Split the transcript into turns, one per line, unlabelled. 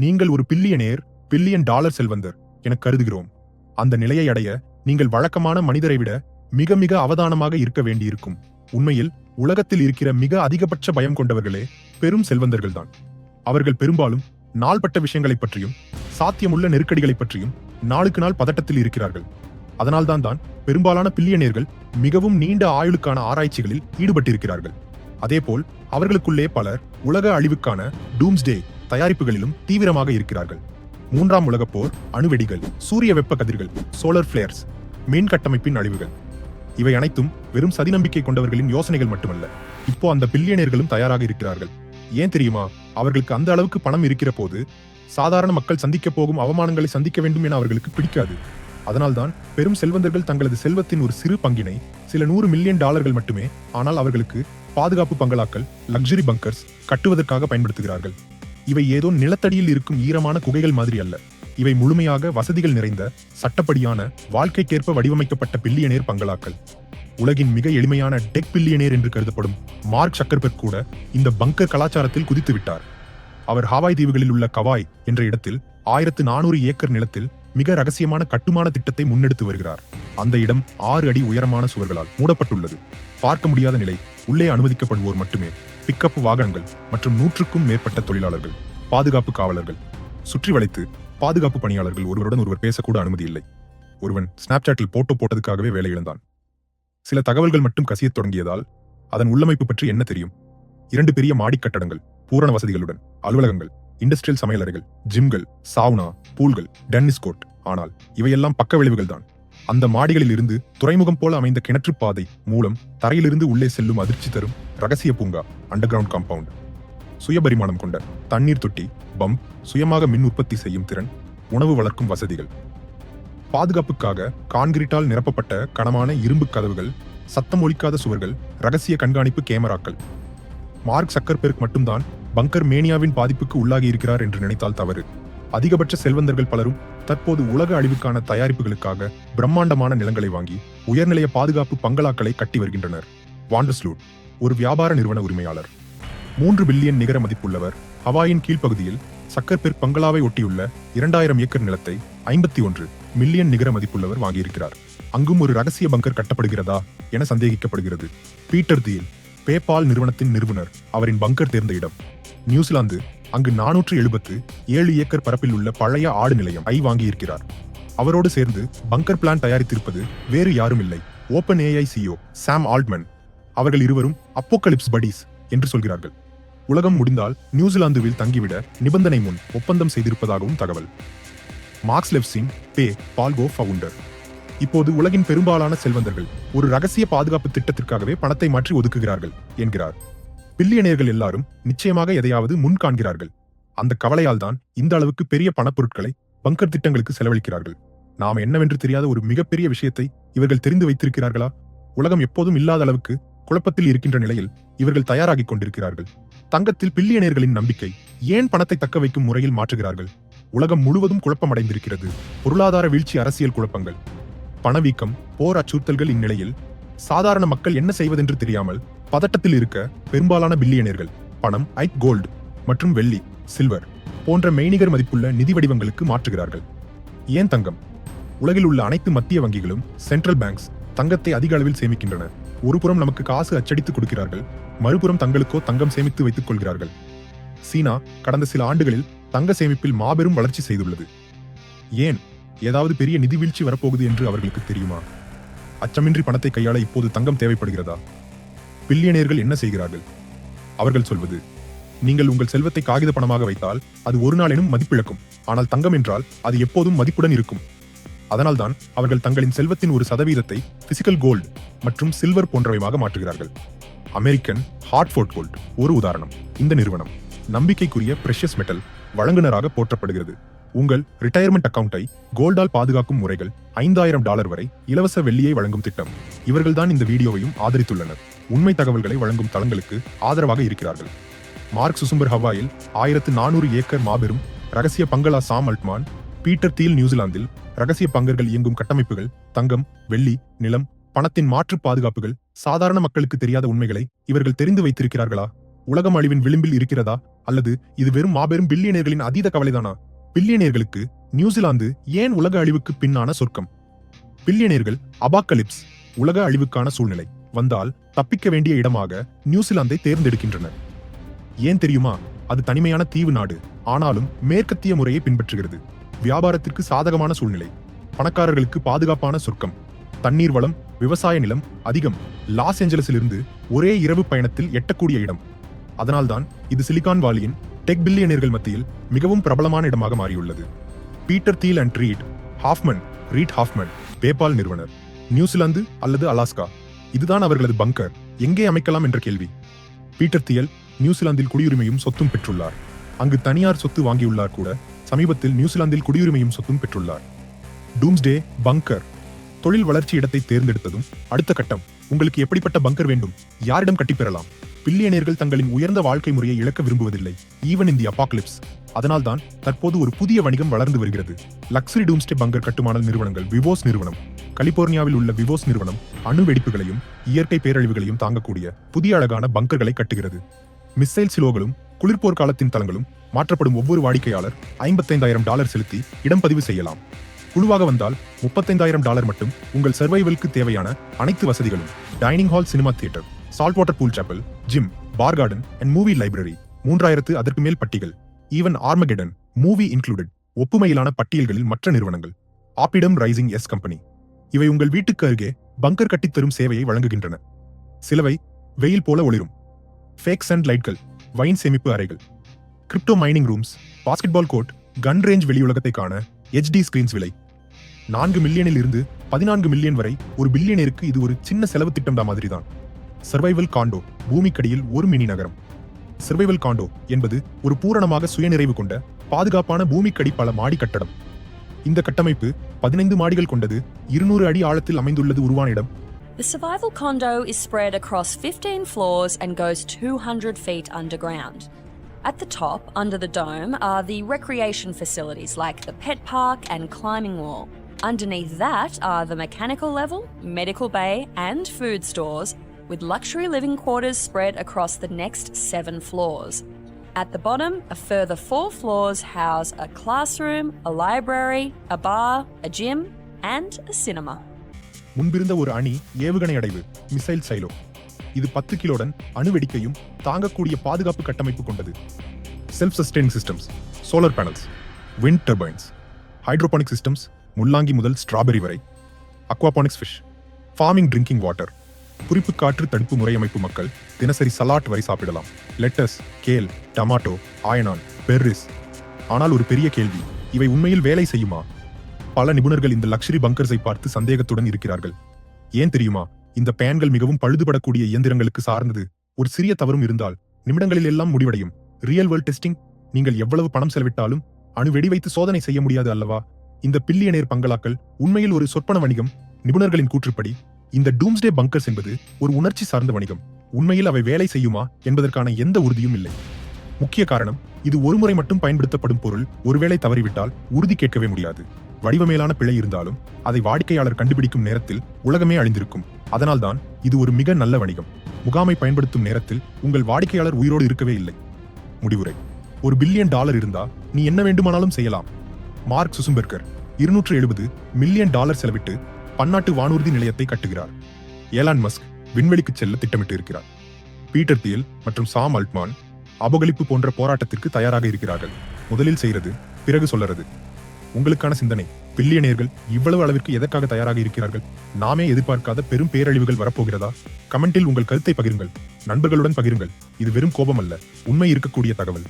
நீங்கள் ஒரு பில்லியனேர் billion dollar செல்வந்தர் என கருதுகிறோம். அந்த நிலையை அடைய நீங்கள் வழக்கமான மனிதரை விட மிக மிக அவதானமாக இருக்க வேண்டியிருக்கும். உண்மையில் உலகத்தில் இருக்கிற மிக அதிகபட்ச பயம் கொண்டவர்களே பெரும் செல்வந்தர்கள்தான். அவர்கள் பெரும்பாலும் நாள்பட்ட விஷயங்களைப் பற்றியும் சாத்தியமுள்ள நெருக்கடிகளைப் பற்றியும் நாளுக்கு நாள் பதட்டத்தில் இருக்கிறார்கள். அதனால்தான் தான் பெரும்பாலான பில்லியனேர்கள் மிகவும் நீண்ட ஆயுளுக்கான ஆராய்ச்சிகளில் ஈடுபட்டிருக்கிறார்கள். அதேபோல் அவர்களுக்குள்ளே பலர் உலக அழிவுக்கான டூம்ஸ்டே தயாரிப்புகளிலும் தீவிரமாக இருக்கிறார்கள். மூன்றாம் உலகப் போர் அணுவெடிகள் சூரிய வெப்ப கதிர்கள் சோலார் பிளேயர்ஸ் மின் கட்டமைப்பின் அழிவுகள். இவை அனைத்தும் வெறும் சதி நம்பிக்கை கொண்டவர்களின் யோசனைகள் மட்டுமல்ல. இப்போ அந்த பில்லியனர்களும் தயாராக இருக்கிறார்கள். ஏன் தெரியுமா? அவர்களுக்கு அந்த அளவுக்கு பணம் இருக்கிற போது சாதாரண மக்கள் சந்திக்க போகும் அவமானங்களை சந்திக்க வேண்டும் என அவர்களுக்கு பிடிக்காது. அதனால்தான் பெரும் செல்வந்தர்கள் தங்களது செல்வத்தின் ஒரு சிறு பங்கினை சில நூறு மில்லியன் டாலர்கள் மட்டுமே ஆனால் அவர்களுக்கு பாதுகாப்பு பங்களாக்கள் லக்ஸரி பங்கர்ஸ் கட்டுவதற்காக பயன்படுத்துகிறார்கள். இவை ஏதோ நிலத்தடியில் இருக்கும் ஈரமான குகைகள் மாதிரி அல்ல. இவை முழுமையாக வசதிகள் நிறைந்த சட்டப்படியான வாழ்க்கைக்கேற்ப வடிவமைக்கப்பட்ட பில்லியனேர் பங்களாக்கள். உலகின் மிக எளிமையான டெக் பில்லியனேர் என்று கருதப்படும் மார்க் சக்கர்பெர்க் கூட இந்த பங்கர் கலாச்சாரத்தில் குதித்து விட்டார். அவர் ஹாவாய் தீவுகளில் உள்ள கவாய் என்ற இடத்தில் ஆயிரத்து நானூறு ஏக்கர் நிலத்தில் மிக ரகசியமான கட்டுமான திட்டத்தை முன்னெடுத்து வருகிறார். அந்த இடம் ஆறு அடி உயரமான சுவர்களால் மூடப்பட்டுள்ளது. பார்க்க முடியாத நிலை உள்ளே அனுமதிக்கப்படுவோர் மட்டுமே. பிக்கப் வாகனங்கள் மற்றும் நூற்றுக்கும் மேற்பட்ட தொழிலாளர்கள் பாதுகாப்பு காவலர்கள். சுற்றி வளைத்து பாதுகாப்பு பணியாளர்கள் ஒருவருடன் ஒருவர் பேசக்கூட அனுமதி இல்லை. ஒருவன் ஸ்னாப்சாட்டில் போட்டோ போட்டதுக்காகவே வேலை இழந்தான். சில தகவல்கள் மட்டும் கசியத் தொடங்கியதால் அதன் உள்ளமைப்பு பற்றி என்ன தெரியும்? இரண்டு பெரிய மாடிக் கட்டடங்கள் பூரண வசதிகளுடன் அலுவலகங்கள் இண்டஸ்ட்ரியல் சமையலறைகள் ஜிம்கள் சாவுனா பூல்கள் டென்னிஸ் கோர்ட் ஆனால் இவையெல்லாம் பக்க விளைவுகள் தான் அந்த மாடிகளில் இருந்து துறைமுகம் போல அமைந்த கிணற்றுப் பாதை மூலம் தரையிலிருந்து உள்ளே செல்லும் அதிர்ச்சி தரும் ரகசிய பூங்கா அண்டர் கிரவுண்ட் காம்பவுண்ட் சுயபரிமாணம் கொண்ட தண்ணீர் தொட்டி பம்ப் சுயமாக மின் உற்பத்தி செய்யும் திறன் உணவு வளர்க்கும் வசதிகள். பாதுகாப்புக்காக கான்கிரீட்டால் நிரப்பப்பட்ட கனமான இரும்பு கதவுகள் சத்தம் ஒலிக்காத சுவர்கள் ரகசிய கண்காணிப்பு கேமராக்கள். மார்க் சக்கர்பெர்க் மட்டும்தான் பங்கர் மேனியாவின் பாதிப்புக்கு உள்ளாகி இருக்கிறார் என்று நினைத்தால் தவறு. அதிகபட்ச செல்வந்தர்கள் பலரும் தற்போது உலக அழிவுக்கான தயாரிப்புகளுக்காக பிரம்மாண்டமான நிலங்களை வாங்கி உயர்நிலைய பாதுகாப்பு பங்களாக்களை கட்டி வருகின்றனர். வாண்டர்ஸ்லூட் ஒரு வியாபார நிறுவன உரிமையாளர். மூன்று பில்லியன் நிகர மதிப்புள்ளவர் ஹவாயின் கீழ்ப்பகுதியில் சக்கர்பெர்க் பங்களாவை ஒட்டியுள்ள இரண்டாயிரம் ஏக்கர் நிலத்தை ஐம்பத்தி ஒன்று மில்லியன் நிகர மதிப்புள்ளவர் வாங்கியிருக்கிறார். அங்கும் ஒரு ரகசிய பங்கர் கட்டப்படுகிறதா என சந்தேகிக்கப்படுகிறது. பீட்டர் தியில் பேபால் நிறுவனத்தின் நிறுவனர் அவரின் பங்கர் தேர்ந்த இடம். நியூசிலாந்து அங்கு நானூற்று எழுபத்து ஏழு ஏக்கர் பரப்பில் உள்ள பழைய ஆடு நிலையம் ஐ வாங்கியிருக்கிறார். அவரோடு சேர்ந்து பங்கர் பிளான் தயாரித்திருப்பது வேறு யாரும் இல்லை. Open AI CEO Sam Altman. அவர்கள் இருவரும் அப்போகலிப்ஸ் படீஸ் என்று சொல்கிறார்கள். உலகம் முடிந்தால் நியூசிலாந்துவில் தங்கிவிட நிபந்தனை முன் ஒப்பந்தம் செய்திருப்பதாகவும் தகவல். Max Levchin pay pal co founder. இப்போது உலகின் பெரும்பாலான செல்வந்தர்கள் ஒரு ரகசிய பாதுகாப்பு திட்டத்திற்காகவே பணத்தை மாற்றி ஒதுக்குகிறார்கள் என்கிறார். பில்லியனியர்கள் எல்லாரும் நிச்சயமாக எதையாவது முன் காண்கிறார்கள். அந்த கவலையால் தான் இந்த அளவுக்கு பெரிய பணப்பொருட்களை பங்கர் திட்டங்களுக்கு செலவழிக்கிறார்கள். நாம் என்னவென்று தெரியாத ஒரு மிகப்பெரிய விஷயத்தை இவர்கள் தெரிந்து வைத்திருக்கிறார்களா? உலகம் எப்போதும் இல்லாத அளவுக்கு குழப்பத்தில் இருக்கின்ற நிலையில் இவர்கள் தயாராகிக் கொண்டிருக்கிறார்கள். தங்கத்தில் பில்லியனியர்களின் நம்பிக்கை ஏன் பணத்தை தக்க வைக்கும் முறையில் மாற்றுகிறார்கள்? உலகம் முழுவதும் குழப்பமடைந்திருக்கிறது. பொருளாதார வீழ்ச்சி அரசியல் குழப்பங்கள். பணவீக்கம் போர் அச்சுறுத்தல்கள் இந்நிலையில் சாதாரண மக்கள் என்ன செய்வதென்று தெரியாமல் பதட்டத்தில் இருக்க பெரும்பாலான பில்லியனியர்கள் பணம் ஐட் கோல்டு மற்றும் வெள்ளி சில்வர் போன்ற மெய்நிகர் மதிப்புள்ள நிதி வடிவங்களுக்கு மாற்றுகிறார்கள். ஏன் தங்கம்? உலகில் உள்ள அனைத்து மத்திய வங்கிகளும் சென்ட்ரல் பேங்க்ஸ் தங்கத்தை அதிக அளவில் சேமிக்கின்றன. ஒருபுறம் நமக்கு காசு அச்சடித்து கொடுக்கிறார்கள் மறுபுறம் தங்களுக்கோ தங்கம் சேமித்து வைத்துக் கொள்கிறார்கள். சீனா கடந்த சில ஆண்டுகளில் தங்க சேமிப்பில் மாபெரும் வளர்ச்சி செய்துள்ளது. ஏன்? ஏதாவது பெரிய நிதி வீழ்ச்சி வரப்போகுது என்று அவர்களுக்கு தெரியுமா? அச்சமின்றி பணத்தை கையாள இப்போது தங்கம் தேவைப்படுகிறதா? பில்லியனியர்கள் என்ன செய்கிறார்கள்? அவர்கள் சொல்வது நீங்கள் உங்கள் செல்வத்தை காகித பணமாக வைத்தால் அது ஒரு நாளேனும் மதிப்பிழக்கும். ஆனால் தங்கம் என்றால் அது எப்போதும் மதிப்புடன் இருக்கும். அதனால்தான் அவர்கள் தங்களின் செல்வத்தின் ஒரு சதவீதத்தை பிசிக்கல் கோல்டு மற்றும் சில்வர் போன்றவையாக மாற்றுகிறார்கள். அமெரிக்கன் ஹார்ட்ஃபோர்ட் கோல்ட் ஒரு உதாரணம். இந்த நிறுவனம் நம்பிக்கைக்குரிய பிரஷியஸ் மெட்டல் வழங்குனராக போற்றப்படுகிறது. உங்கள் ரிட்டையர்மெண்ட் அக்கவுண்டை கோல்டால் பாதுகாக்கும் முறைகள் ஐந்தாயிரம் டாலர் வரை இலவச வெள்ளியை வழங்கும் திட்டம். இவர்கள்தான் இந்த வீடியோவையும் ஆதரித்துள்ளனர். உண்மை தகவல்களை வழங்கும் தளங்களுக்கு ஆதரவாக இருக்கிறார்கள். மார்க் சுசும்பர் ஹவாயில் ஆயிரத்து நானூறு ஏக்கர் மாபெரும் ரகசிய பங்களா சாம் அல்ட்மான் பீட்டர் தீல் நியூசிலாந்தில் ரகசிய பங்கர்கள் இயங்கும் கட்டமைப்புகள் தங்கம் வெள்ளி நிலம் பணத்தின் மாற்று பாதுகாப்புகள் சாதாரண மக்களுக்கு தெரியாத உண்மைகளை இவர்கள் தெரிந்து வைத்திருக்கிறார்களா? உலகம் அழிவின் விளிம்பில் இருக்கிறதா? அல்லது இது வெறும் மாபெரும் பில்லியனர்களின் அதீத கவலைதானா? பில்லியனர்களுக்கு நியூசிலாந்து ஏன் உலக அழிவுக்கு பின்னான சொர்க்கம்? பில்லியனர்கள் அபாக்கலிப்ஸ் உலக அழிவுக்கான சூழ்நிலை. வந்தால் தப்பிக்க வேண்டிய இடமாக நியூசிலாந்தை தேர்ந்தெடுக்கின்றனர் ஏன் தெரியுமா? அது தனிமையான தீவு நாடு. ஆனாலும் மேற்கத்திய முறையை பின்பற்றுகிறது. வியாபாரத்திற்கு சாதகமான சூழ்நிலை. பணக்காரர்களுக்கு பாதுகாப்பான சொர்க்கம். தண்ணீர் வளம் விவசாய நிலம் அதிகம். லாஸ் ஏஞ்சலஸிலிருந்து ஒரே இரவு பயணத்தில் எட்டக்கூடிய இடம். அதனால்தான் இது சிலிகான் வாலியின் டெக் பில்லியனர்கள் மத்தியில் மிகவும் பிரபலமான இடமாக மாறியுள்ளது. Peter Thiel and Reid Hoffman Reid Hoffman PayPal நிறுவனர். நியூசிலாந்து அல்லது அலாஸ்கா. இதுதான் அவர்களது பங்கர். எங்கே அமைக்கலாம் என்ற கேள்வி. பீட்டர் தியல் நியூசிலாந்தில் குடியுரிமையும் சொத்தும் பெற்றுள்ளார். அங்கு தனியார் சொத்து வாங்கியுள்ளார் கூட. சமீபத்தில் நியூசிலாந்தில் குடியுரிமையும் சொத்தும் பெற்றுள்ளார். டூம்ஸ்டே பங்கர். தொழில் வளர்ச்சி இடத்தை தேர்ந்தெடுத்ததும் அடுத்த கட்டம் உங்களுக்கு எப்படிப்பட்ட பங்கர் வேண்டும்? யாரிடம் கட்டிப்பெறலாம் பில்லியனியர்கள் தங்களின் உயர்ந்த வாழ்க்கை முறையை இழக்க விரும்புவதில்லை. ஈவன் இன் தி அதனால்தான் தற்போது ஒரு புதிய வணிகம் வளர்ந்து வருகிறது. லக்ஸரி டூம்ஸ்டே பங்கர் கட்டுமான நிறுவனங்கள் விவோஸ் நிறுவனம். கலிபோர்னியாவில் உள்ள விவோஸ் நிறுவனம் அணு வெடிப்புகளையும் இயற்கை பேரழிவுகளையும் தாங்கக்கூடிய புதிய அழகான பங்கர்களை கட்டுகிறது. மிசைல் சிலோகளும் குளிர்போர் காலத்தின் தளங்களும் மாற்றப்படும் ஒவ்வொரு வாடிக்கையாளர் ஐம்பத்தைந்தாயிரம் டாலர் செலுத்தி இடம் பதிவு செய்யலாம். குழுவாக வந்தால் முப்பத்தைந்தாயிரம் டாலர் மட்டும் உங்கள் சர்வைவலுக்கு தேவையான அனைத்து வசதிகளும். Dining hall cinema theatre salt water pool chapel gym bar garden and movie library மூன்றாயிரத்து அதற்கு மேல் பட்டிகள். ஈவன் ஆர்மகெடன் மூவி இன்க்ளூடட் ஒப்புமையிலான பட்டியல்களில் மற்ற நிறுவனங்கள். ஆப்பிடம் ரைசிங் எஸ் கம்பெனி இவை உங்கள் வீட்டுக்கு அருகே பங்கர் கட்டித் தரும் சேவையை வழங்குகின்றன. சிலவை வெயில் போல ஒளிரும். ஃபேக்ஸ் அண்ட் லைட்கள் வைன் சேமிப்பு அறைகள். Crypto mining rooms basketball court gun range வெளியுலகத்தை காண HD ஸ்கிரீன்ஸ் விலை. நான்கு மில்லியனில் இருந்து பதினான்கு மில்லியன் வரை ஒரு பில்லியனருக்கு இது ஒரு சின்ன செலவு திட்டம் தான் மாதிரி தான் சர்வைவல் காண்டோ பூமிக்கடியில் ஒரு மினி நகரம். சர்வைவல் காண்டோ என்பது ஒரு பூரணமாக சுயநிறைவு கொண்ட பாதுகாப்பான பூமிக்கடி பல மாடி கட்டடம் இந்த கட்டமைப்பு பதினைந்து மாடிகள் கொண்டது இருநூறு அடி ஆழத்தில் அமைந்துள்ளது உருவான இடம்
The survival condo is spread across 15 floors and goes 200 feet underground. At the top, under the dome, are the recreation facilities like the pet park and climbing wall. Underneath that are the mechanical level, medical bay, and food stores, with luxury living quarters spread across the next seven floors. At the bottom, a further four floors house a classroom, a library, a bar, a gym, and a cinema.
முன்பிருந்த ஒரு அணி ஏவுகணை அடைவு missile Xylo இது பத்து kiloton அணுவெடிக்கையும் தாங்கக்கூடிய பாதுகாப்பு கட்டமைப்பு கொண்டது self sustain systems solar panels wind turbines hydroponic systems முள்ளாங்கி முதல் ஸ்ட்ராபெரி வரை aquaponics fish farming drinking water குறிப்பு காற்று தடுப்பு முறையமைப்பு மக்கள் தினசரி சலாட் வரை சாப்பிடலாம். Lettuce kale tomato onion berries. ஆனால் ஒரு பெரிய கேள்வி இவை உண்மையில் வேலை செய்யுமா? பல நிபுணர்கள் இந்த லக்ஷரி பங்கர்ஸை பார்த்து சந்தேகத்துடன் இருக்கிறார்கள். ஏன் தெரியுமா? இந்த பேன்கள் மிகவும் பழுதுபடக்கூடிய இயந்திரங்களுக்கு சார்ந்தது. ஒரு சிறிய தவறும் இருந்தால் நிமிடங்களில் எல்லாம் முடிவடையும். ரியல் வேர்ல்ட் டெஸ்டிங் நீங்கள் எவ்வளவு பணம் செலவிட்டாலும் அணு வெடி வைத்து சோதனை செய்ய முடியாது அல்லவா? இந்த பில்லியனேர் பங்களாக்கள் உண்மையில் ஒரு சொற்பன வணிகம். நிபுணர்களின் கூற்றுப்படி இந்த டூம்ஸ்டே பங்கர்ஸ் என்பது ஒரு உணர்ச்சி சார்ந்த வணிகம். உண்மையில் அவை வேலை செய்யுமா என்பதற்கான எந்த உறுதியும் இல்லை. முக்கிய காரணம் இது ஒருமுறை மட்டும் பயன்படுத்தப்படும் பொருள் ஒருவேளை தவறிவிட்டால் உறுதி கேட்கவே முடியாது. வடிவமேலான பிழை இருந்தாலும் அதை வாடிக்கையாளர் கண்டுபிடிக்கும் நேரத்தில் உலகமே அழிந்திருக்கும். அதனால்தான் இது ஒரு மிக நல்ல வணிகம். முகாமை பயன்படுத்தும் நேரத்தில் உங்கள் வாடிக்கையாளர் உயிரோடு இருக்கவே இல்லை. முடிவுரை. ஒரு பில்லியன் டாலர் இருந்தா நீ என்ன வேண்டுமானாலும் செய்யலாம். Mark Zuckerberg. இருநூற்று எழுபது மில்லியன் டாலர் செலவிட்டு பன்னாட்டு வானூர்தி நிலையத்தை கட்டுகிறார். ஏலான் மஸ்க் விண்வெளிக்கு செல்ல திட்டமிட்டு இருக்கிறார் பீட்டர் தியல் மற்றும் சாம் அல்ட்மான் அபகலிப்பு போன்ற போராட்டத்திற்கு தயாராக இருக்கிறார்கள். முதலில் செய்கிறது பிறகு சொல்லறது. உங்களுக்கான சிந்தனை பில்லியனியர்கள் இவ்வளவு அளவிற்கு எதற்காக தயாராக இருக்கிறார்கள்? நாமே எதிர்பார்க்காத பெரும் பேரழிவுகள் வரப்போகிறதா? கமெண்டில் உங்கள் கருத்தை பகிருங்கள். நண்பர்களுடன் பகிருங்கள். இது வெறும் கோபம் அல்ல உண்மை இருக்கக்கூடிய தகவல்.